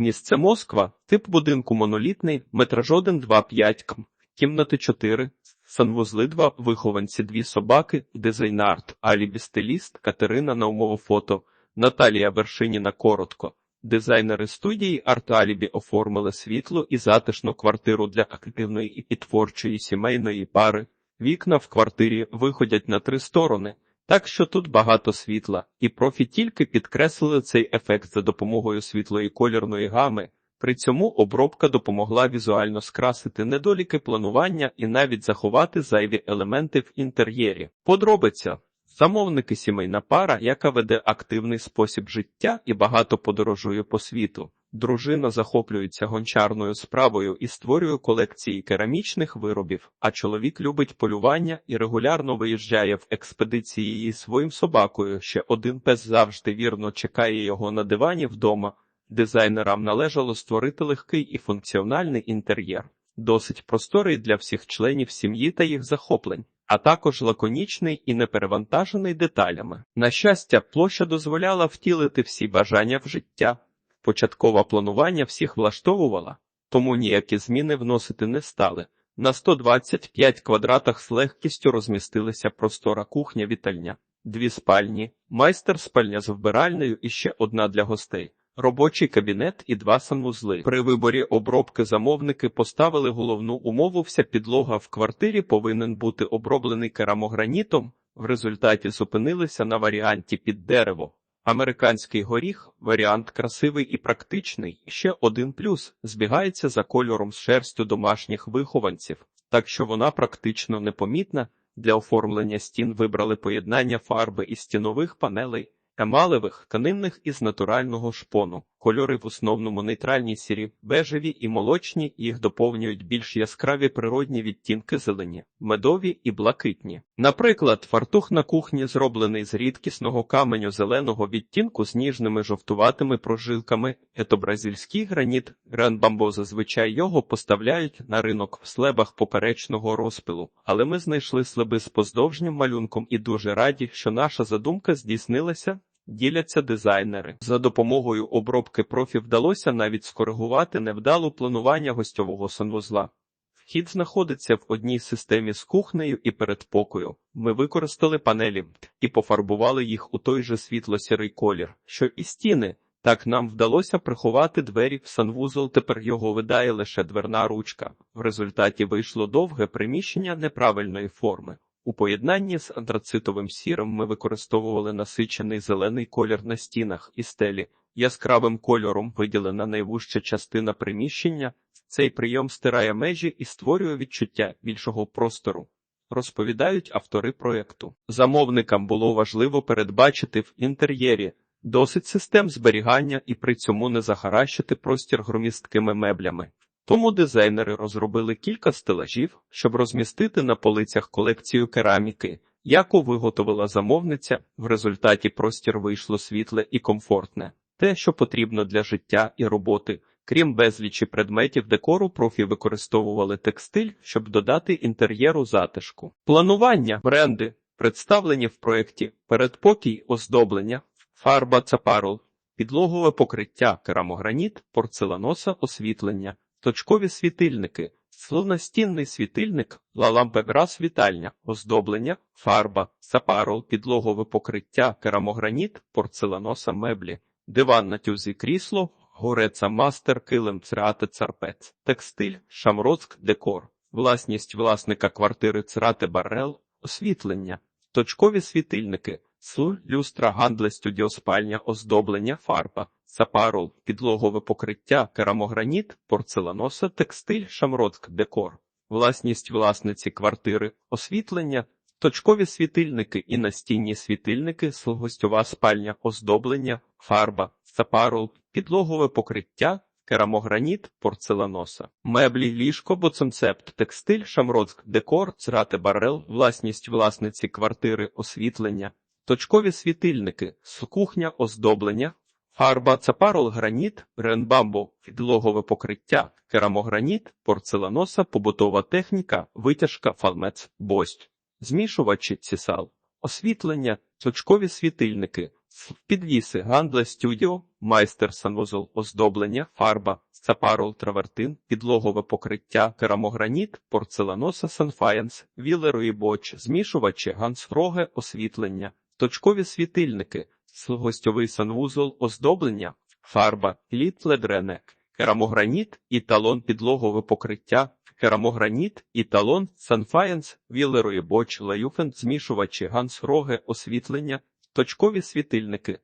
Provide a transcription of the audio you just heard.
Місце Москва, тип будинку монолітний, метраж 1 2,5 км, кімнати 4, санвузли 2, вихованці 2 собаки, дизайн-арт, алібі-стиліст, Катерина на умову фото, Наталія Вершиніна коротко. Дизайнери студії Арт-Алібі оформили світло і затишну квартиру для активної і творчої сімейної пари. Вікна в квартирі виходять на три сторони, так що тут багато світла, і профі тільки підкреслили цей ефект за допомогою світлої кольорної гами. При цьому обробка допомогла візуально скрасити недоліки планування і навіть заховати зайві елементи в інтер'єрі. Подробиця. Замовники сімейна пара, яка веде активний спосіб життя і багато подорожує по світу. Дружина захоплюється гончарною справою і створює колекції керамічних виробів, а чоловік любить полювання і регулярно виїжджає в експедиції із своїм собакою. Ще один пес завжди вірно чекає його на дивані вдома. Дизайнерам належало створити легкий і функціональний інтер'єр, досить просторий для всіх членів сім'ї та їх захоплень, а також лаконічний і неперевантажений деталями. На щастя, площа дозволяла втілити всі бажання в життя. Початкове планування всіх влаштовувала, тому ніякі зміни вносити не стали. На 125 квадратах з легкістю розмістилися простора кухня-вітальня, дві спальні, майстер-спальня з вбиральнею і ще одна для гостей. Робочий кабінет і два санвузли. При виборі обробки замовники поставили головну умову. Вся підлога в квартирі повинен бути оброблений керамогранітом. В результаті зупинилися на варіанті під дерево. Американський горіх варіант красивий і практичний. Ще один плюс збігається за кольором з шерстю домашніх вихованців, так що вона практично непомітна. Для оформлення стін вибрали поєднання фарби і стінових панелей. Емалевих, тканинних із натурального шпону. Кольори в основному нейтральні сірі, бежеві і молочні, їх доповнюють більш яскраві природні відтінки зелені, медові і блакитні. Наприклад, фартух на кухні зроблений з рідкісного каменю зеленого відтінку з ніжними жовтуватими прожилками, етобразильський граніт, гранбамбо зазвичай його поставляють на ринок в слебах поперечного розпилу, але ми знайшли слеби з поздовжнім малюнком і дуже раді, що наша задумка здійснилася. Діляться дизайнери. За допомогою обробки профі вдалося навіть скоригувати невдалу планування гостьового санвузла. Вхід знаходиться в одній системі з кухнею і передпокою. Ми використали панелі і пофарбували їх у той же світло-сірий колір, що і стіни. Так нам вдалося приховати двері в санвузол, тепер його видає лише дверна ручка. В результаті вийшло довге приміщення неправильної форми. У поєднанні з антрацитовим сіром ми використовували насичений зелений колір на стінах і стелі. Яскравим кольором виділена найвужча частина приміщення. Цей прийом стирає межі і створює відчуття більшого простору. Розповідають автори проєкту. Замовникам було важливо передбачити в інтер'єрі досить систем зберігання і при цьому не захаращити простір громісткими меблями. Тому дизайнери розробили кілька стелажів, щоб розмістити на полицях колекцію кераміки, яку виготовила замовниця. В результаті простір вийшло світле і комфортне, те, що потрібно для життя і роботи. Крім безлічі предметів декору, профі використовували текстиль, щоб додати інтер'єру затишку. Планування, бренди, представлені в проєкті, передпокій, оздоблення, фарба цапарол, підлогове покриття, керамограніт, порцеланоса, освітлення. Точкові світильники, словностінний світильник, лампеграс вітальня, оздоблення, фарба, сапарол, підлогове покриття, керамограніт, порцеланоса меблі, диван на тюзі крісло, гореца мастер, килим, црати царпець, текстиль, шамроцк, декор, власність власника квартири црати барел, освітлення, точкові світильники, слу, люстра, гандле, студіоспальня, оздоблення, фарба. Сапарол, підлогове покриття, керамограніт, порцеланоса, текстиль, шамротк, декор, власність власниці квартири, освітлення, точкові світильники і настінні світильники, гостьова спальня, оздоблення, фарба, сапарол, підлогове покриття, керамограніт, порцеланоса, меблі, ліжко, боцонцепт, текстиль, шамротк, декор, црати барел, власність власниці квартири, освітлення, точкові світильники, кухня, оздоблення, Фарба цапарол граніт, ренбамбо, підлогове покриття, керамограніт, порцеланоса, побутова техніка, витяжка, фалмець, бость, змішувачі цісал, Освітлення, точкові світильники, підвіси, гандле студіо, майстер санвузол, оздоблення, фарба, сапарол травертин, підлогове покриття, керамограніт, порцеланоса санфаянс, вілеро боч, змішувачі, гансфроге, освітлення, точкові світильники, гостьовий санвузол, оздоблення, фарба, літ керамограніт, керамограніт, італон підлогове покриття, керамограніт, італон, санфаєнс, вілерої боч, лаюфен, змішувачі, гансроги, освітлення, точкові світильники,